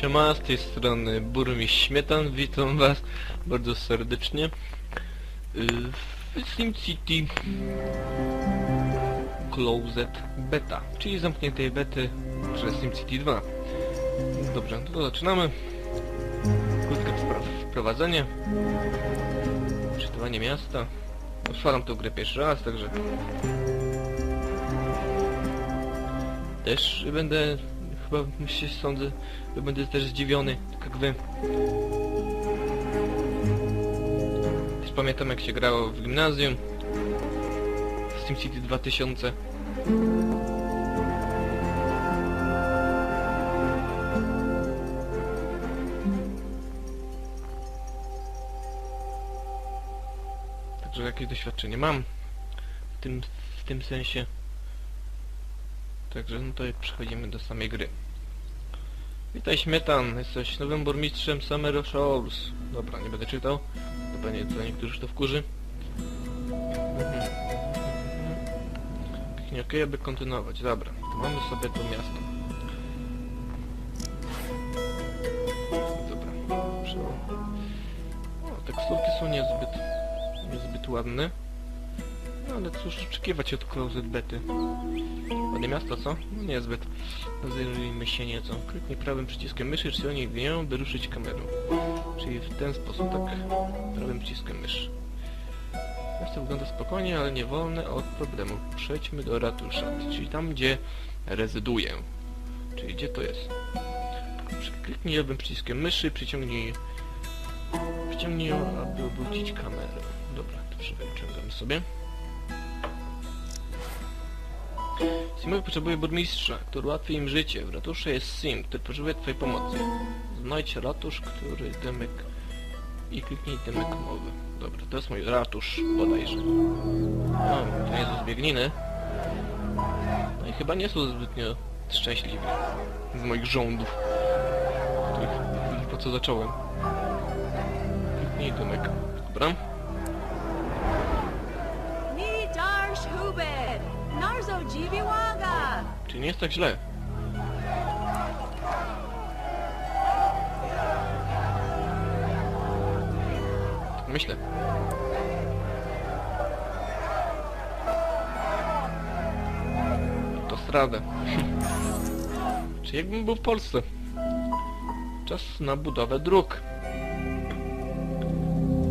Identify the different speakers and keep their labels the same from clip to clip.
Speaker 1: Siema, z tej strony Burmistrz Śmietan, witam was bardzo serdecznie y, w SimCity Closed Beta, czyli zamkniętej bety przez SimCity 2. Dobrze, to zaczynamy. Krótkie wprowadzenie. Czytywanie miasta. Otwaram tę grę pierwszy raz, także też będę chyba myślę, sądzę, że będę też zdziwiony, tak jak wy. Też pamiętam jak się grało w gimnazjum w SimCity 2000. Także jakieś doświadczenie mam w tym, w tym sensie. Także no to przechodzimy do samej gry. Witaj Śmietan, jesteś nowym burmistrzem Summer Shoals. Dobra, nie będę czytał. To pewnie to niektórych to wkurzy. Mhm. Nie okej, aby kontynuować. Dobra, to mamy sobie to miasto. Dobra, przełom. O, teksturki są niezbyt, niezbyt ładne. No ale cóż oczekiwać od Closed Bety. Ładne miasto, co? No niezbyt. Rozejrzyjmy się nieco. Kliknij prawym przyciskiem myszy, czy silnik dźwięk, by ruszyć kamerą. Czyli w ten sposób, tak? Prawym przyciskiem myszy. Miasto wygląda spokojnie, ale nie wolne od problemu. Przejdźmy do ratusza, czyli tam, gdzie rezyduję. Czyli gdzie to jest? Kliknij lewym przyciskiem myszy, przyciągnij... Przyciągnij ją, aby obrócić kamerę. Dobra, to wyciągamy sobie. Simowi potrzebuje burmistrza, który ułatwi im życie. W ratuszu jest Sim, który potrzebuje twojej pomocy. Znajdź ratusz, który dymek... I kliknij dymek mowy. Dobra, to jest mój ratusz, bodajże. No, to nie są zbiegniny. No i chyba nie są zbytnio szczęśliwi. Z moich rządów. Których po co zacząłem. Kliknij dymek. Dobra. Nie jest tak źle. Tak myślę. To stradę. Czy jakbym był w Polsce? Czas na budowę dróg.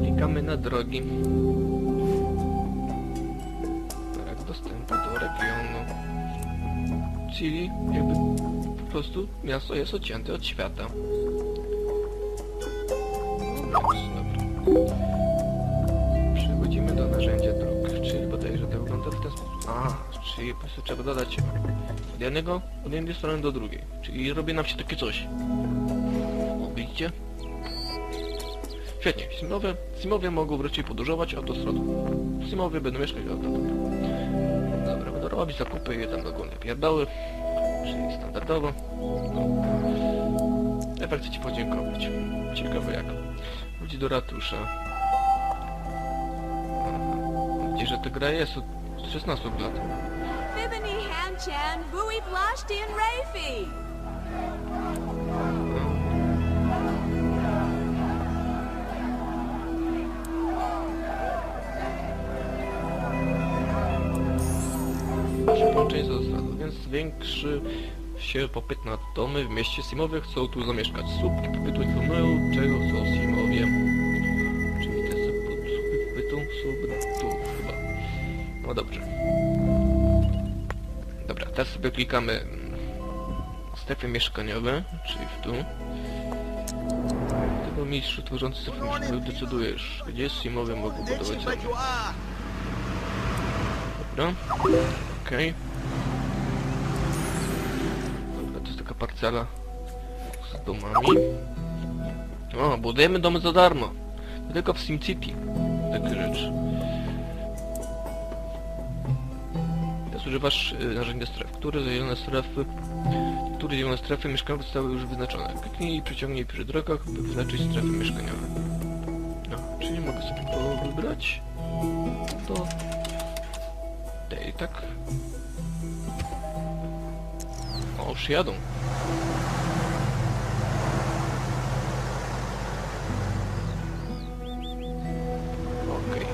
Speaker 1: Klikamy na drogi. Brak dostępu do regionu. Czyli jakby po prostu miasto jest odcięte od świata. Dobra. Przechodzimy do narzędzia dróg, czyli bodajże to wygląda w ten sposób. A, czyli po prostu trzeba dodać od jednego, od jednej strony do drugiej. Czyli robi nam się takie coś. Widzicie? Świetnie, Simowie, Simowie mogą wreszcie podróżować autostradą. Simowie będą mieszkać autostradą. Dobra, robić zakupy i tam ogólne pierdoły, czyli standardowo. Ewa chce Ci podziękować. Ciekawe jak. Chodzi do ratusza. Widzisz, że ta gra jest od 16 lat.
Speaker 2: Hanchan, bui blashdin rafi.
Speaker 1: Zwiększy się popyt na domy w mieście Simowie chcą tu zamieszkać. Słupki popytu informują, czego chcą Simowie. Czyli te słupki popytu są tu chyba. No dobrze. Dobra, teraz sobie klikamy strefy mieszkaniowe, czyli w tu. Tego mistrzu tworzący strefy mieszkaniowe decydujesz, gdzie Simowie mogą budować domy. Dobra. Okej. Dobra, parcela z domami. O, budujemy domy za darmo. Tylko w SimCity. Takie rzeczy. Teraz używasz y, narzędzia stref. Które zielone strefy... Które zielone strefy mieszkaniowe zostały już wyznaczone. Kliknij i przyciągnij przy drogach, by wyznaczyć strefy mieszkaniowe. No, czy nie mogę sobie to wybrać? To... Tej, tak? No już jadą. Okej.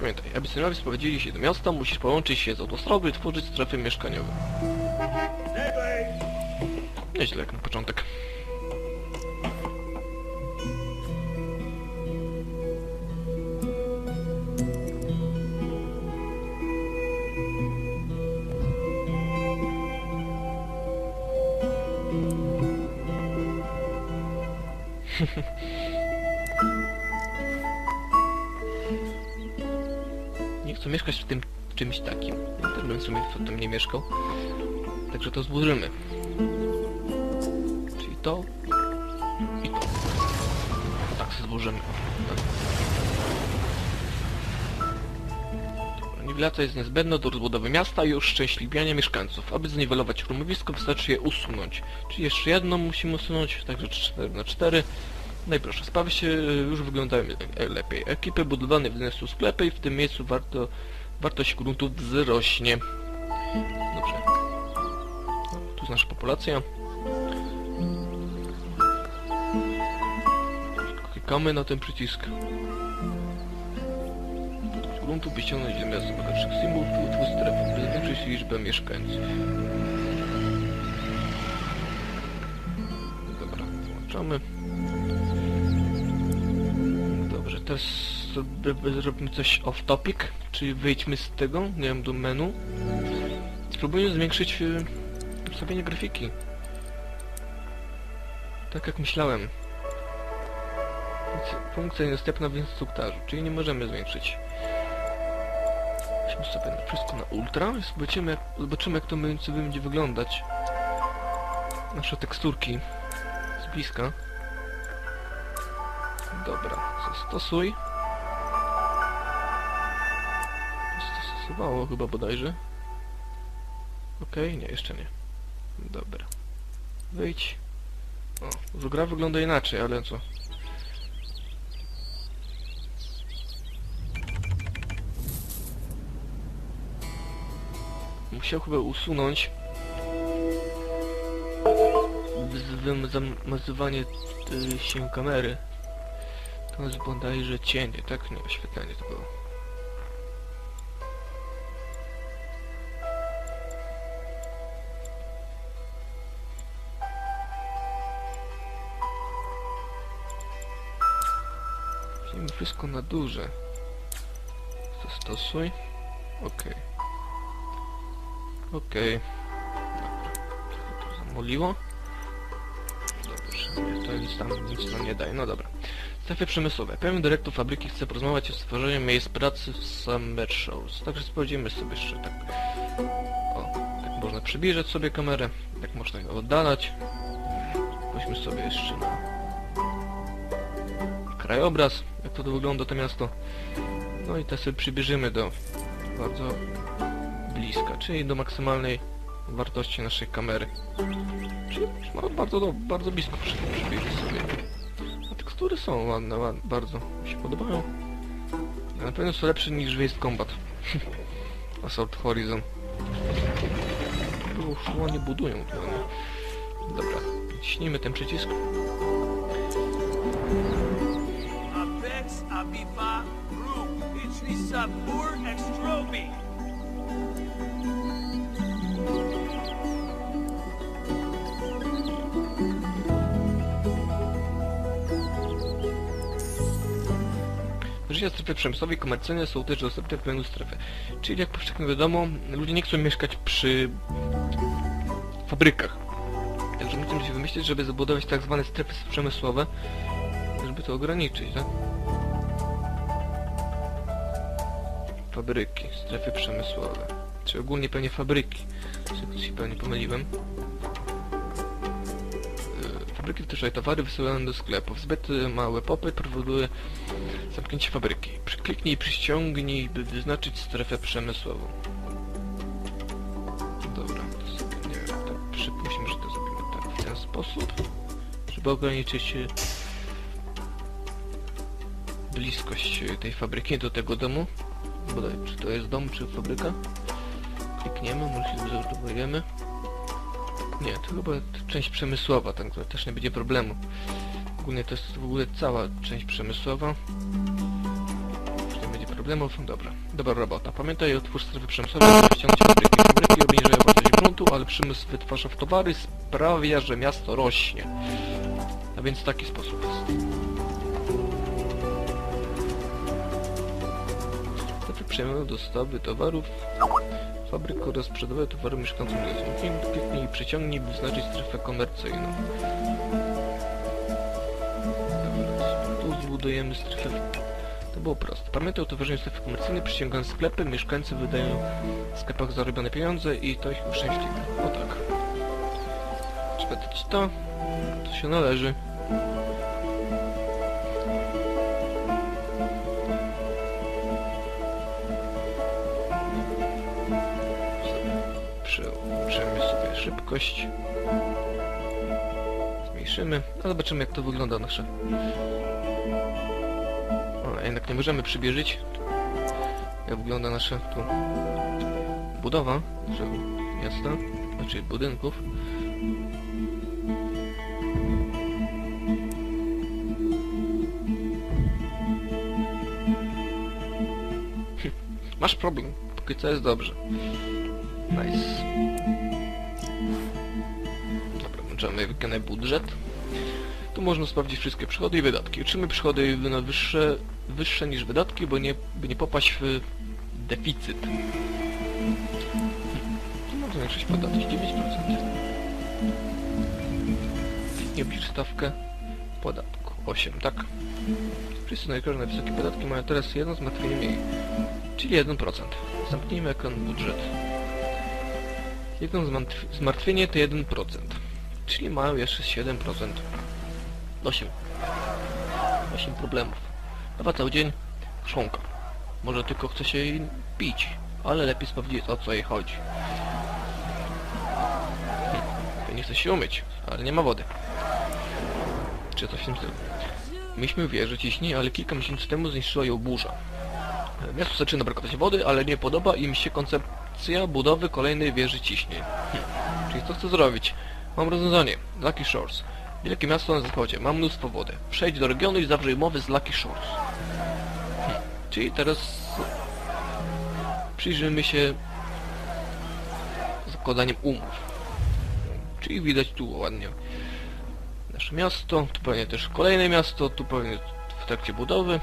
Speaker 1: Pamiętaj, aby synowie sprowadzili się do miasta, musisz połączyć się z autostrady i tworzyć strefy mieszkaniowe. Nieźle jak na początek. Nie chcę mieszkać w tym czymś takim. Ja też bym w sumie w tym nie mieszkał. Także to zburzymy. Czyli to i to. Tak zburzymy. Tak. Niwelacja jest niezbędna do rozbudowy miasta i uszczęśliwiania mieszkańców. Aby zniwelować rumowisko wystarczy je usunąć. Czyli jeszcze jedno musimy usunąć, także 4 na 4. No i proszę, sprawy się już wyglądają le- lepiej. Ekipy budowane w miejscu sklepy i w tym miejscu warto, wartość gruntów wzrośnie. Dobrze. Tu jest nasza populacja. Klikamy na ten przycisk. By ściągnąć do miasta bogatszych symbolów i strefy, by zwiększyć liczbę mieszkańców. Dobra, włączamy. Dobrze, teraz zrobimy coś off topic, czyli wyjdźmy z tego, nie wiem, do menu. Spróbujmy zwiększyć y, ustawienie grafiki. Tak jak myślałem. Funkcja- Funkcja niedostępna w instruktarzu, czyli nie możemy zwiększyć. Weźmy sobie na wszystko na ultra i zobaczymy jak, zobaczymy jak to mniej będzie wyglądać. Nasze teksturki z bliska. Dobra, zastosuj. Zastosowało chyba bodajże. Okej, nie, jeszcze nie. Dobra. Wyjdź. O, gra wygląda inaczej, ale co? Musiał chyba usunąć zamazywanie y, się kamery. To jest bodajże cienie, tak? Nie, oświetlenie to było. Wziąłem wszystko na duże. Zastosuj. Okej. Okej. Trochę to zamoliło. Dobrze, to nic tam, nic nam nie daje. No dobra. Strefy przemysłowe. Pewien dyrektor fabryki chce porozmawiać o stworzeniu miejsc pracy w Summer Shows. Także sprawdzimy sobie jeszcze tak. O, tak można przybliżać sobie kamerę, tak można ją oddalać. Weźmy sobie jeszcze na krajobraz, jak to wygląda to miasto. No i teraz sobie przybliżymy do bardzo bliska, czyli do maksymalnej wartości naszej kamery. Czyli bardzo, bardzo blisko przy, przybliżyć sobie. A tekstury są ładne, ładne, bardzo mi się podobają. Na pewno są lepsze niż Waste Combat. Assault Horizon. Już ładnie budują? Dobra, ciśnijmy ten przycisk.
Speaker 3: Apex Abiba
Speaker 1: Życia strefy przemysłowej i komercyjne są też dostępne w menu strefy. Czyli jak powszechnie wiadomo, ludzie nie chcą mieszkać przy fabrykach. Także musimy się wymyślić, żeby zabudować tak zwane strefy przemysłowe, żeby to ograniczyć, tak? Fabryki, strefy przemysłowe. Czy ogólnie pewnie fabryki. Się pewnie pomyliłem. Fabryki wytwarzają towary wysyłane do sklepów. Zbyt mały popyt powoduje zamknięcie fabryki. Kliknij przyciągnij, by wyznaczyć strefę przemysłową. Dobra, to sobie, nie wiem, tak przypuśćmy, że to zrobimy tak w ten sposób, żeby ograniczyć y, bliskość tej fabryki do tego domu. Bodaj, czy to jest dom, czy fabryka? Klikniemy, może się zarezerwujemy. Nie, to chyba część przemysłowa, także też nie będzie problemu. Ogólnie to jest w ogóle cała część przemysłowa. Już nie będzie problemów. Dobra, dobra robota. Pamiętaj, otwórz strefy przemysłowe, ściągnąć fabryki. Fabryki obniżają wartość gruntu, ale przemysł wytwarza w towary sprawia, że miasto rośnie. A więc w taki sposób jest. Strefy przejmują dostawy towarów fabryk oraz sprzedawają towary mieszkańcom miasta. Kliknij i przyciągnij, by wyznaczyć strefę komercyjną. Tu zbudujemy strefę. To było proste. Pamiętaj o tworzeniu strefy komercyjnej, przyciągając sklepy, mieszkańcy wydają w sklepach zarobione pieniądze i to ich uszczęśliwia. O tak. Trzeba dać to, co się należy. Szybkość. Zmniejszymy, a zobaczymy jak to wygląda nasze. A jednak nie możemy przybliżyć. Jak wygląda nasza tu budowa naszego miasta, znaczy budynków. Masz problem, póki co jest dobrze. Nice. Włączamy wykonać budżet. Tu można sprawdzić wszystkie przychody i wydatki. Uczymy przychody na wyższe, wyższe niż wydatki, bo nie, by nie popaść w deficyt. Tu można większość podatki 9%. Nie oblicz stawkę podatku 8, tak? Wszyscy najgorzej na wysokie podatki mają teraz jedno zmartwienie mniej, czyli 1%. Zamknijmy ekran budżet. Jedno zmartw- zmartwienie to 1%, czyli mają jeszcze 7%. 8. 8 problemów. Chyba cały dzień chrząka. Może tylko chce się jej pić, ale lepiej sprawdzić o co jej chodzi. Hm, nie chce się umyć, ale nie ma wody. Czy coś w tym stylu. Mieliśmy wieżę ciśnień, ale kilka miesięcy temu zniszczyła ją burza. Miastu zaczyna brakować wody, ale nie podoba im się koncepcja budowy kolejnej wieży ciśnień. Hm. Czyli co chcę zrobić? Mam rozwiązanie. Lucky Shores. Wielkie miasto na zachodzie. Ma mnóstwo wody. Przejdź do regionu i zawrzyj umowy z Lucky Shores. Hm. Czyli teraz przyjrzymy się zakładaniem umów. Czyli widać tu ładnie nasze miasto, tu pewnie też kolejne miasto, tu pewnie w trakcie budowy.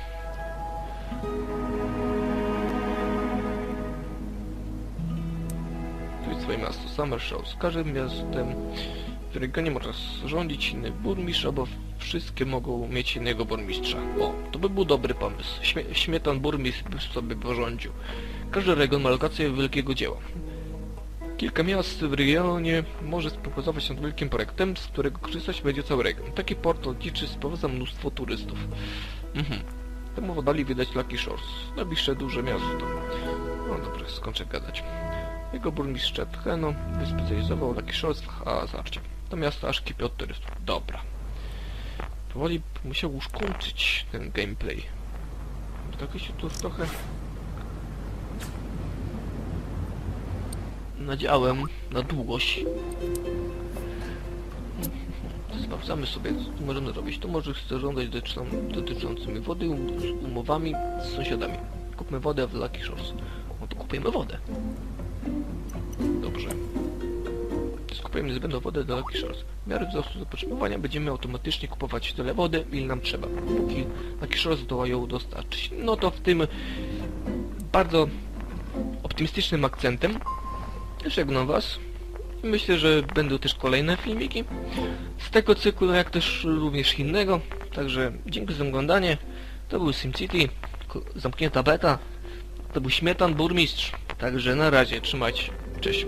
Speaker 1: Swoje miasto, Summer Show. Z każdym miastem w regionie może rządzić inny burmistrz, albo wszystkie mogą mieć innego burmistrza. O, to by był dobry pomysł. Śmie śmietan burmistrz by sobie porządził. Każdy region ma lokację wielkiego dzieła. Kilka miast w regionie może współpracować nad wielkim projektem, z którego korzystać będzie cały region. Taki port lotniczy sprowadza mnóstwo turystów. Mhm. Temu dali wydać Lucky Shores. Najbliższe duże miasto. No dobra, skończę gadać. Jego burmistrz Heno wyspecjalizował Lucky Shores w hazardzie. To miasto aż kipi od turystów. Dobra. Powoli musiał już kończyć ten gameplay. Tak się tu trochę nadziałem na długość. Sprawdzamy sobie, co tu możemy zrobić. Tu może żądać dotyczą, dotyczącymi wody um- umowami z sąsiadami. Kupmy wodę w Lucky Shores. No to kupujemy wodę. Dobrze. Skupujemy niezbędną wodę do Lucky Shores. W miarę wzrostu zapotrzebowania będziemy automatycznie kupować tyle wody, ile nam trzeba, póki Lucky Shores zdoła ją dostarczyć. No to w tym bardzo optymistycznym akcentem Żegnam was. Myślę, że będą też kolejne filmiki z tego cyklu, jak też również innego. Także dzięki za oglądanie. To był SimCity, zamknięta beta. To był Śmietan Burmistrz. Także na razie, trzymajcie. Cześć.